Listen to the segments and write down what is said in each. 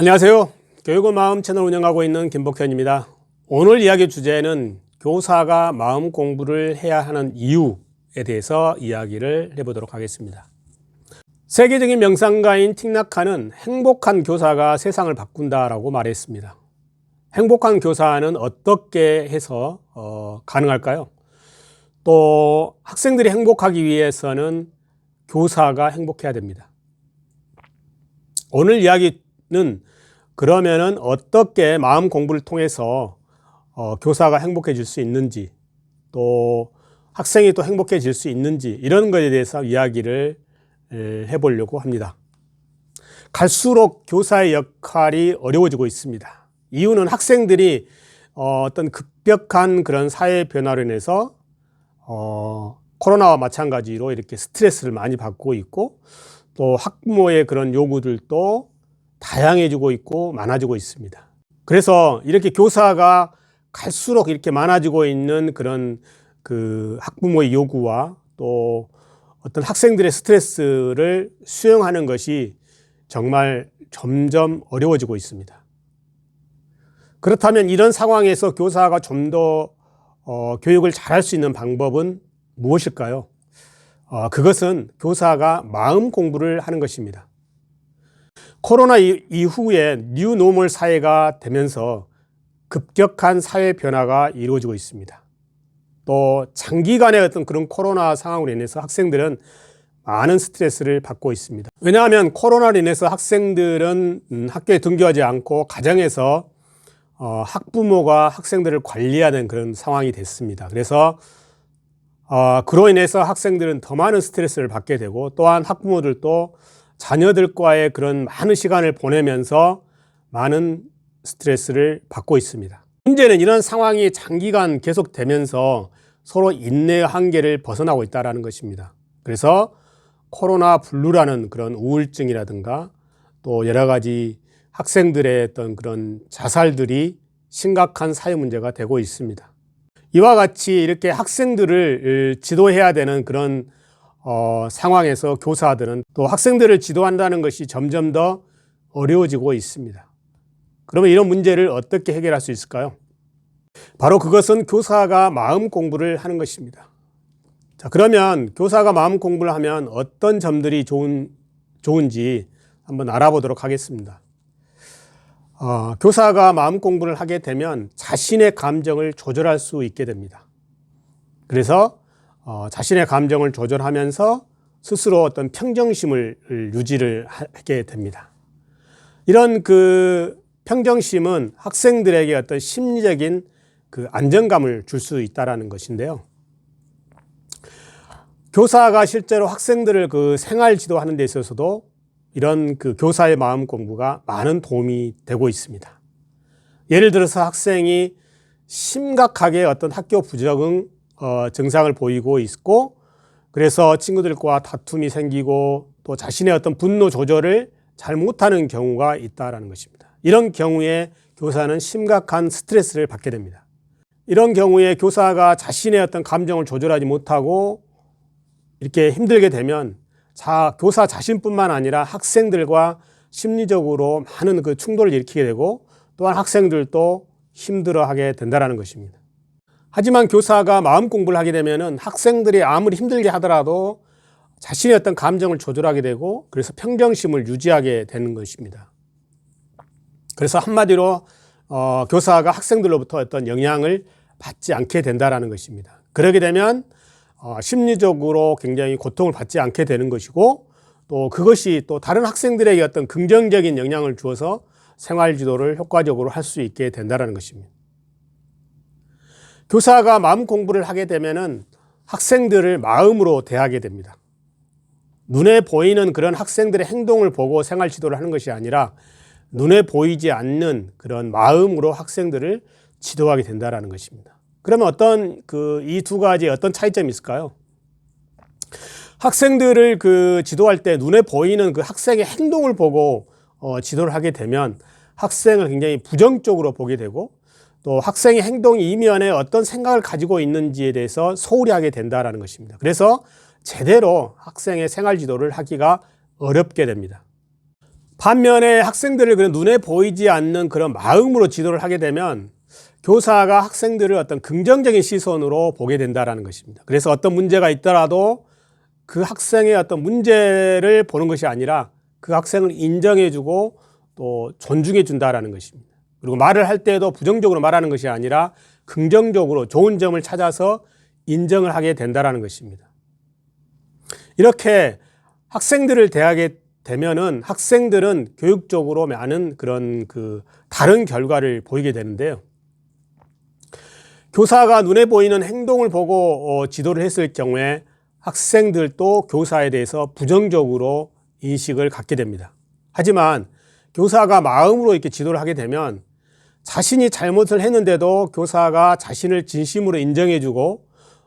안녕하세요. 교육의 마음 채널 운영하고 있는 김복현입니다. 오늘 이야기 주제는 교사가 마음 공부를 해야 하는 이유에 대해서 이야기를 해보도록 하겠습니다. 세계적인 명상가인 틱나카는 행복한 교사가 세상을 바꾼다라고 말했습니다. 행복한 교사는 어떻게 해서 어, 가능할까요? 또 학생들이 행복하기 위해서는 교사가 행복해야 됩니다. 오늘 이야기 는 그러면은 어떻게 마음 공부를 통해서 어, 교사가 행복해질 수 있는지 또 학생이 또 행복해질 수 있는지 이런 것에 대해서 이야기를 에, 해보려고 합니다. 갈수록 교사의 역할이 어려워지고 있습니다. 이유는 학생들이 어, 어떤 급격한 그런 사회 변화로 인해서 어, 코로나와 마찬가지로 이렇게 스트레스를 많이 받고 있고 또 학부모의 그런 요구들도 다양해지고 있고 많아지고 있습니다. 그래서 이렇게 교사가 갈수록 이렇게 많아지고 있는 그런 그 학부모의 요구와 또 어떤 학생들의 스트레스를 수용하는 것이 정말 점점 어려워지고 있습니다. 그렇다면 이런 상황에서 교사가 좀더 어, 교육을 잘할 수 있는 방법은 무엇일까요? 어, 그것은 교사가 마음 공부를 하는 것입니다. 코로나 이후에 뉴 노멀 사회가 되면서 급격한 사회 변화가 이루어지고 있습니다. 또 장기간의 어떤 그런 코로나 상황으로 인해서 학생들은 많은 스트레스를 받고 있습니다. 왜냐하면 코로나로 인해서 학생들은 음, 학교에 등교하지 않고 가정에서 어, 학부모가 학생들을 관리하는 그런 상황이 됐습니다. 그래서 어, 그로 인해서 학생들은 더 많은 스트레스를 받게 되고 또한 학부모들도 자녀들과의 그런 많은 시간을 보내면서 많은 스트레스를 받고 있습니다. 문제는 이런 상황이 장기간 계속되면서 서로 인내의 한계를 벗어나고 있다는 것입니다. 그래서 코로나 블루라는 그런 우울증이라든가 또 여러 가지 학생들의 어떤 그런 자살들이 심각한 사회 문제가 되고 있습니다. 이와 같이 이렇게 학생들을 지도해야 되는 그런 어, 상황에서 교사들은 또 학생들을 지도한다는 것이 점점 더 어려워지고 있습니다. 그러면 이런 문제를 어떻게 해결할 수 있을까요? 바로 그것은 교사가 마음 공부를 하는 것입니다. 자, 그러면 교사가 마음 공부를 하면 어떤 점들이 좋은, 좋은지 한번 알아보도록 하겠습니다. 어, 교사가 마음 공부를 하게 되면 자신의 감정을 조절할 수 있게 됩니다. 그래서 어, 자신의 감정을 조절하면서 스스로 어떤 평정심을 유지를 하게 됩니다. 이런 그 평정심은 학생들에게 어떤 심리적인 그 안정감을 줄 수 있다라는 것인데요. 교사가 실제로 학생들을 그 생활 지도하는 데 있어서도 이런 그 교사의 마음 공부가 많은 도움이 되고 있습니다. 예를 들어서 학생이 심각하게 어떤 학교 부적응 어, 증상을 보이고 있고 그래서 친구들과 다툼이 생기고 또 자신의 어떤 분노 조절을 잘 못하는 경우가 있다라는 것입니다. 이런 경우에 교사는 심각한 스트레스를 받게 됩니다. 이런 경우에 교사가 자신의 어떤 감정을 조절하지 못하고 이렇게 힘들게 되면 자, 교사 자신뿐만 아니라 학생들과 심리적으로 많은 그 충돌을 일으키게 되고 또한 학생들도 힘들어하게 된다는 것입니다. 하지만 교사가 마음 공부를 하게 되면은 학생들이 아무리 힘들게 하더라도 자신의 어떤 감정을 조절하게 되고 그래서 평정심을 유지하게 되는 것입니다. 그래서 한마디로 어, 교사가 학생들로부터 어떤 영향을 받지 않게 된다라는 것입니다. 그러게 되면 어, 심리적으로 굉장히 고통을 받지 않게 되는 것이고 또 그것이 또 다른 학생들에게 어떤 긍정적인 영향을 주어서 생활 지도를 효과적으로 할 수 있게 된다는 것입니다. 교사가 마음 공부를 하게 되면은 학생들을 마음으로 대하게 됩니다. 눈에 보이는 그런 학생들의 행동을 보고 생활 지도를 하는 것이 아니라 눈에 보이지 않는 그런 마음으로 학생들을 지도하게 된다는 것입니다. 그러면 어떤 그 이 두 가지 어떤 차이점이 있을까요? 학생들을 그 지도할 때 눈에 보이는 그 학생의 행동을 보고 어, 지도를 하게 되면 학생을 굉장히 부정적으로 보게 되고 또 학생의 행동 이면에 어떤 생각을 가지고 있는지에 대해서 소홀히 하게 된다라는 것입니다. 그래서 제대로 학생의 생활 지도를 하기가 어렵게 됩니다. 반면에 학생들을 그런 눈에 보이지 않는 그런 마음으로 지도를 하게 되면 교사가 학생들을 어떤 긍정적인 시선으로 보게 된다라는 것입니다. 그래서 어떤 문제가 있더라도 그 학생의 어떤 문제를 보는 것이 아니라 그 학생을 인정해주고 또 존중해준다라는 것입니다. 그리고 말을 할 때도 부정적으로 말하는 것이 아니라 긍정적으로 좋은 점을 찾아서 인정을 하게 된다라는 것입니다. 이렇게 학생들을 대하게 되면은 학생들은 교육적으로 많은 그런 그 다른 결과를 보이게 되는데요. 교사가 눈에 보이는 행동을 보고 어, 지도를 했을 경우에 학생들도 교사에 대해서 부정적으로 인식을 갖게 됩니다. 하지만 교사가 마음으로 이렇게 지도를 하게 되면 자신이 잘못을 했는데도 교사가 자신을 진심으로 인정해주고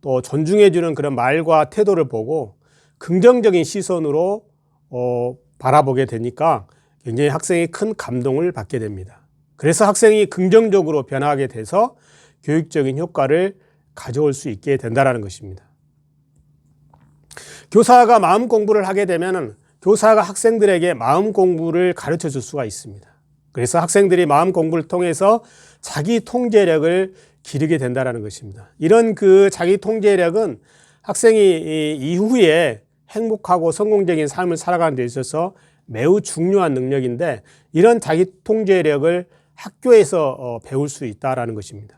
또 존중해주는 그런 말과 태도를 보고 긍정적인 시선으로 어, 바라보게 되니까 굉장히 학생이 큰 감동을 받게 됩니다. 그래서 학생이 긍정적으로 변화하게 돼서 교육적인 효과를 가져올 수 있게 된다는 것입니다. 교사가 마음 공부를 하게 되면 교사가 학생들에게 마음 공부를 가르쳐 줄 수가 있습니다. 그래서 학생들이 마음 공부를 통해서 자기 통제력을 기르게 된다는 것입니다. 이런 그 자기 통제력은 학생이 이후에 행복하고 성공적인 삶을 살아가는 데 있어서 매우 중요한 능력인데 이런 자기 통제력을 학교에서 어, 배울 수 있다라는 것입니다.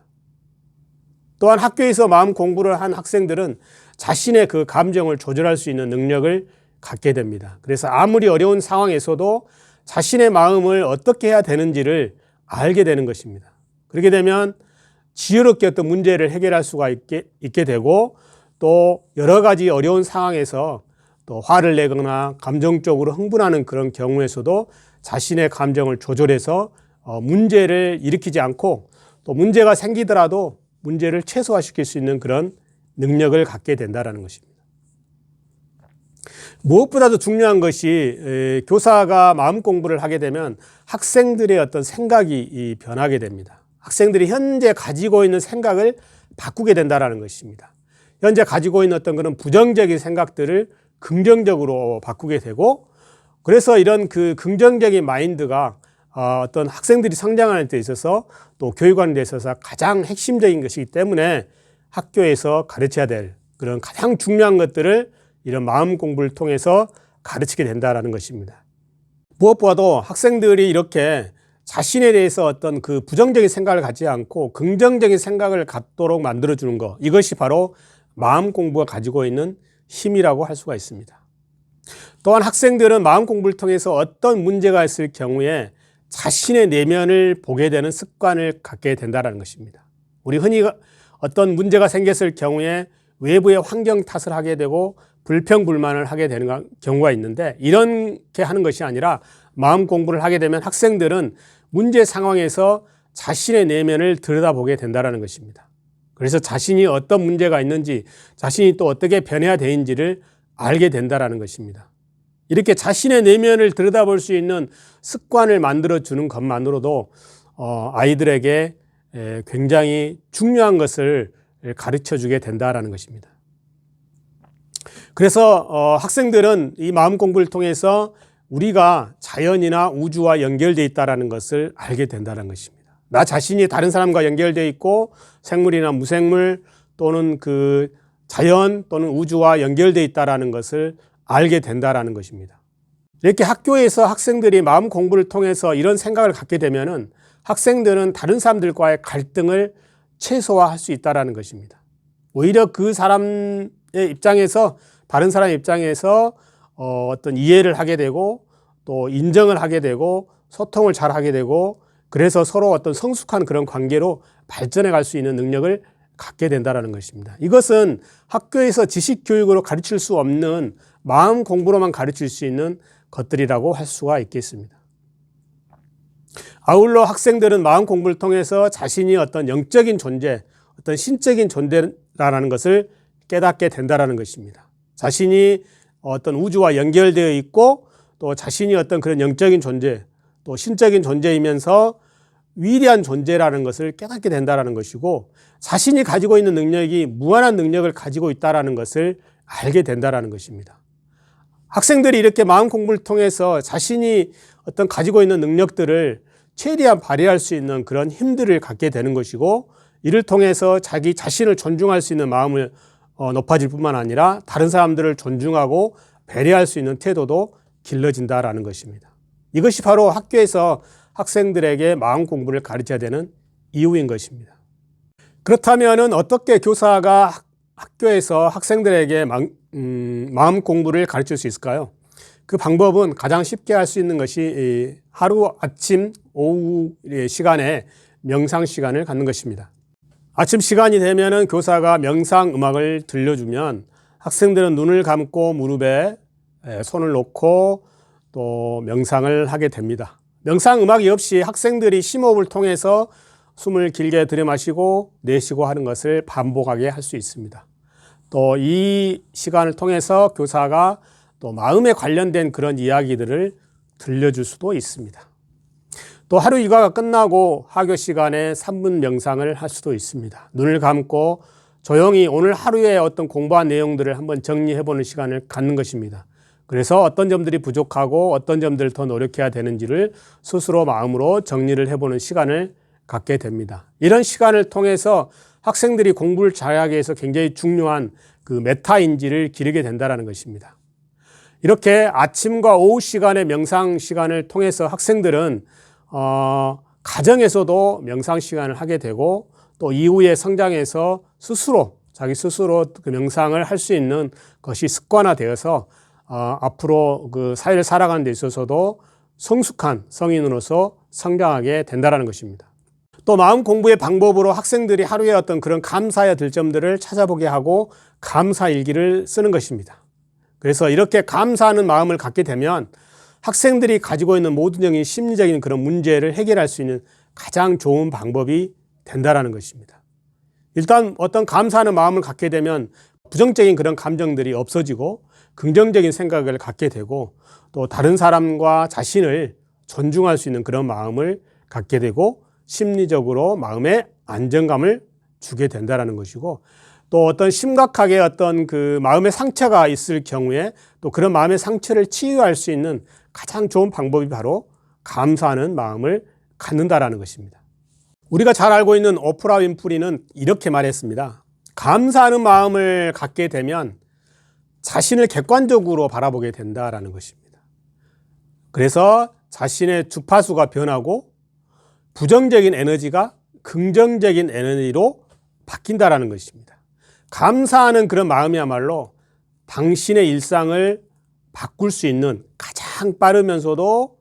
또한 학교에서 마음 공부를 한 학생들은 자신의 그 감정을 조절할 수 있는 능력을 갖게 됩니다. 그래서 아무리 어려운 상황에서도 자신의 마음을 어떻게 해야 되는지를 알게 되는 것입니다. 그렇게 되면 지혜롭게 어떤 문제를 해결할 수가 있게, 있게 되고 또 여러 가지 어려운 상황에서 또 화를 내거나 감정적으로 흥분하는 그런 경우에서도 자신의 감정을 조절해서 어, 문제를 일으키지 않고 또 문제가 생기더라도 문제를 최소화시킬 수 있는 그런 능력을 갖게 된다는 것입니다. 무엇보다도 중요한 것이 교사가 마음 공부를 하게 되면 학생들의 어떤 생각이 변하게 됩니다. 학생들이 현재 가지고 있는 생각을 바꾸게 된다는 것입니다. 현재 가지고 있는 어떤 그런 부정적인 생각들을 긍정적으로 바꾸게 되고 그래서 이런 그 긍정적인 마인드가 어, 어떤 학생들이 성장하는 데 있어서 또 교육하는 데 있어서 가장 핵심적인 것이기 때문에 학교에서 가르쳐야 될 그런 가장 중요한 것들을 이런 마음 공부를 통해서 가르치게 된다라는 것입니다. 무엇보다도 학생들이 이렇게 자신에 대해서 어떤 그 부정적인 생각을 갖지 않고 긍정적인 생각을 갖도록 만들어주는 것. 이것이 바로 마음 공부가 가지고 있는 힘이라고 할 수가 있습니다. 또한 학생들은 마음 공부를 통해서 어떤 문제가 있을 경우에 자신의 내면을 보게 되는 습관을 갖게 된다는 것입니다. 우리 흔히 어떤 문제가 생겼을 경우에 외부의 환경 탓을 하게 되고 불평불만을 하게 되는 경우가 있는데 이렇게 하는 것이 아니라 마음 공부를 하게 되면 학생들은 문제 상황에서 자신의 내면을 들여다보게 된다는 것입니다. 그래서 자신이 어떤 문제가 있는지 자신이 또 어떻게 변해야 되는지를 알게 된다는 것입니다. 이렇게 자신의 내면을 들여다볼 수 있는 습관을 만들어 주는 것만으로도 어, 아이들에게 굉장히 중요한 것을 가르쳐 주게 된다라는 것입니다. 그래서 어, 학생들은 이 마음 공부를 통해서 우리가 자연이나 우주와 연결되어 있다는 것을 알게 된다는 것입니다. 나 자신이 다른 사람과 연결되어 있고 생물이나 무생물 또는 그 자연 또는 우주와 연결되어 있다는 것을 알게 된다는 것입니다. 이렇게 학교에서 학생들이 마음 공부를 통해서 이런 생각을 갖게 되면은 학생들은 다른 사람들과의 갈등을 최소화할 수 있다는 것입니다. 오히려 그 사람의 입장에서 다른 사람 입장에서 어, 어떤 이해를 하게 되고 또 인정을 하게 되고 소통을 잘 하게 되고 그래서 서로 어떤 성숙한 그런 관계로 발전해 갈 수 있는 능력을 갖게 된다는 것입니다. 이것은 학교에서 지식 교육으로 가르칠 수 없는 마음 공부로만 가르칠 수 있는 것들이라고 할 수가 있겠습니다. 아울러 학생들은 마음 공부를 통해서 자신이 어떤 영적인 존재, 어떤 신적인 존재라는 것을 깨닫게 된다는 것입니다. 자신이 어떤 우주와 연결되어 있고 또 자신이 어떤 그런 영적인 존재, 또 신적인 존재이면서 위대한 존재라는 것을 깨닫게 된다는 것이고 자신이 가지고 있는 능력이 무한한 능력을 가지고 있다는 것을 알게 된다는 것입니다. 학생들이 이렇게 마음 공부를 통해서 자신이 어떤 가지고 있는 능력들을 최대한 발휘할 수 있는 그런 힘들을 갖게 되는 것이고 이를 통해서 자기 자신을 존중할 수 있는 마음을 어, 높아질 뿐만 아니라 다른 사람들을 존중하고 배려할 수 있는 태도도 길러진다라는 것입니다. 이것이 바로 학교에서 학생들에게 마음 공부를 가르쳐야 되는 이유인 것입니다. 그렇다면 어떻게 교사가 학- 학교에서 학생들에게 마, 음, 공부를 가르칠 수 있을까요? 그 방법은 가장 쉽게 할 수 있는 것이 이 하루 아침 오후 시간에 명상 시간을 갖는 것입니다. 아침 시간이 되면은 교사가 명상 음악을 들려주면 학생들은 눈을 감고 무릎에 에, 손을 놓고 또 명상을 하게 됩니다. 명상 음악이 없이 학생들이 심호흡을 통해서 숨을 길게 들이마시고 내쉬고 하는 것을 반복하게 할 수 있습니다. 또 이 시간을 통해서 교사가 또 마음에 관련된 그런 이야기들을 들려줄 수도 있습니다. 또 하루 일과가 끝나고 하교 시간에 3분 명상을 할 수도 있습니다. 눈을 감고 조용히 오늘 하루에 어떤 공부한 내용들을 한번 정리해 보는 시간을 갖는 것입니다. 그래서 어떤 점들이 부족하고 어떤 점들을 더 노력해야 되는지를 스스로 마음으로 정리를 해보는 시간을 갖게 됩니다. 이런 시간을 통해서 학생들이 공부를 잘하기 위해서 굉장히 중요한 그 메타인지를 기르게 된다는 것입니다. 이렇게 아침과 오후 시간의 명상 시간을 통해서 학생들은 어, 가정에서도 명상 시간을 하게 되고 또 이후에 성장해서 스스로 자기 스스로 그 명상을 할 수 있는 것이 습관화되어서 어, 앞으로 그 사회를 살아가는 데 있어서도 성숙한 성인으로서 성장하게 된다는 것입니다. 또 마음 공부의 방법으로 학생들이 하루에 어떤 그런 감사해야 될 점들을 찾아보게 하고 감사 일기를 쓰는 것입니다. 그래서 이렇게 감사하는 마음을 갖게 되면 학생들이 가지고 있는 모든적인 심리적인 그런 문제를 해결할 수 있는 가장 좋은 방법이 된다라는 것입니다. 일단 어떤 감사하는 마음을 갖게 되면 부정적인 그런 감정들이 없어지고 긍정적인 생각을 갖게 되고 또 다른 사람과 자신을 존중할 수 있는 그런 마음을 갖게 되고 심리적으로 마음의 안정감을 주게 된다라는 것이고 또 어떤 심각하게 어떤 그 마음의 상처가 있을 경우에 또 그런 마음의 상처를 치유할 수 있는 가장 좋은 방법이 바로 감사하는 마음을 갖는다라는 것입니다. 우리가 잘 알고 있는 오프라 윈프리는 이렇게 말했습니다. 감사하는 마음을 갖게 되면 자신을 객관적으로 바라보게 된다라는 것입니다. 그래서 자신의 주파수가 변하고 부정적인 에너지가 긍정적인 에너지로 바뀐다라는 것입니다. 감사하는 그런 마음이야말로 당신의 일상을 바꿀 수 있는 가장 빠르면서도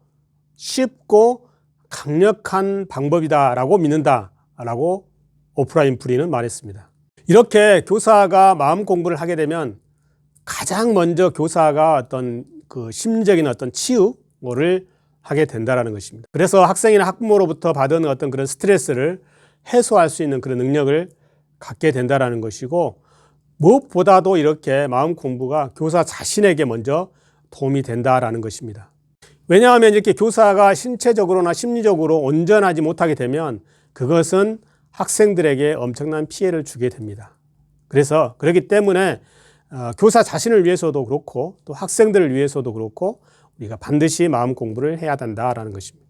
쉽고 강력한 방법이다라고 믿는다라고 오프라인 프리는 말했습니다. 이렇게 교사가 마음 공부를 하게 되면 가장 먼저 교사가 어떤 그 심리적인 어떤 치유를 하게 된다라는 것입니다. 그래서 학생이나 학부모로부터 받은 어떤 그런 스트레스를 해소할 수 있는 그런 능력을 갖게 된다라는 것이고 무엇보다도 이렇게 마음 공부가 교사 자신에게 먼저 도움이 된다라는 것입니다. 왜냐하면 이렇게 교사가 신체적으로나 심리적으로 온전하지 못하게 되면 그것은 학생들에게 엄청난 피해를 주게 됩니다. 그래서 그렇기 때문에 어, 교사 자신을 위해서도 그렇고 또 학생들을 위해서도 그렇고 우리가 반드시 마음 공부를 해야 된다라는 것입니다.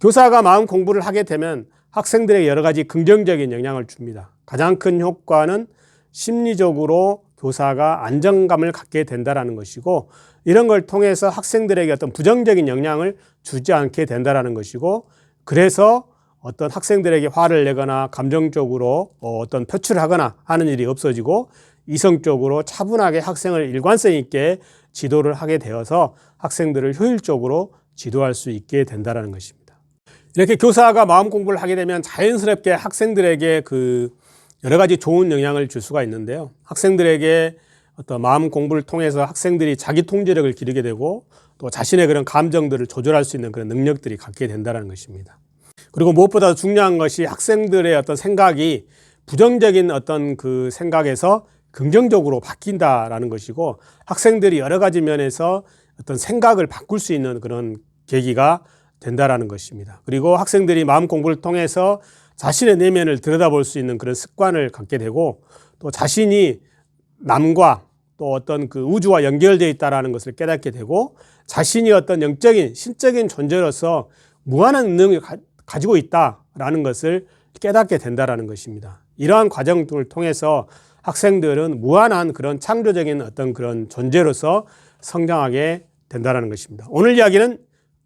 교사가 마음 공부를 하게 되면 학생들에게 여러 가지 긍정적인 영향을 줍니다. 가장 큰 효과는 심리적으로 교사가 안정감을 갖게 된다라는 것이고 이런 걸 통해서 학생들에게 어떤 부정적인 영향을 주지 않게 된다라는 것이고 그래서 어떤 학생들에게 화를 내거나 감정적으로 어떤 표출을 하거나 하는 일이 없어지고 이성적으로 차분하게 학생을 일관성 있게 지도를 하게 되어서 학생들을 효율적으로 지도할 수 있게 된다는 것입니다. 이렇게 교사가 마음 공부를 하게 되면 자연스럽게 학생들에게 그 여러 가지 좋은 영향을 줄 수가 있는데요. 학생들에게 어떤 마음 공부를 통해서 학생들이 자기 통제력을 기르게 되고 또 자신의 그런 감정들을 조절할 수 있는 그런 능력들이 갖게 된다는 것입니다. 그리고 무엇보다 중요한 것이 학생들의 어떤 생각이 부정적인 어떤 그 생각에서 긍정적으로 바뀐다라는 것이고 학생들이 여러 가지 면에서 어떤 생각을 바꿀 수 있는 그런 계기가 된다라는 것입니다. 그리고 학생들이 마음 공부를 통해서 자신의 내면을 들여다볼 수 있는 그런 습관을 갖게 되고 또 자신이 남과 또 어떤 그 우주와 연결되어 있다라는 것을 깨닫게 되고 자신이 어떤 영적인 신적인 존재로서 무한한 능력을 가, 가지고 있다라는 것을 깨닫게 된다라는 것입니다. 이러한 과정을 통해서 학생들은 무한한 그런 창조적인 어떤 그런 존재로서 성장하게 된다라는 것입니다. 오늘 이야기는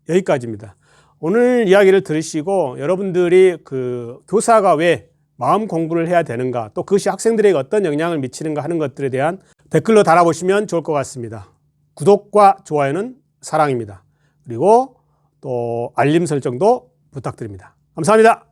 여기까지입니다. 오늘 이야기를 들으시고 여러분들이 그 교사가 왜 마음 공부를 해야 되는가 또 그것이 학생들에게 어떤 영향을 미치는가 하는 것들에 대한 댓글로 달아보시면 좋을 것 같습니다. 구독과 좋아요는 사랑입니다. 그리고 또 알림 설정도 부탁드립니다. 감사합니다.